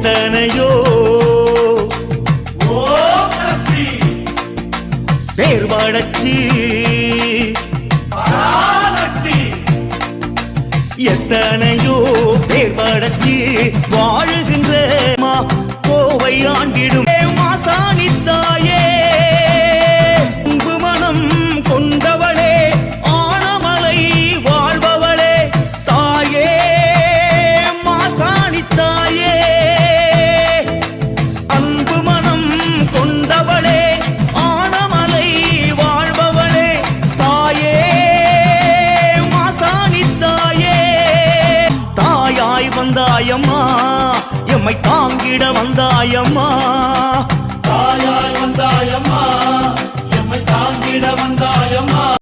எத்தனையோ? பேர் வளர்ச்சி எத்தனையோ பேர் வளர்ச்சி வாழுகின்ற கோவை ஆண்டிடும் வந்தாயம்மா. எம்மை தாங்கிட வந்தாயம்மா. தாயாய் வந்தாயம்மா. எம்மை தாங்கிட வந்தாய்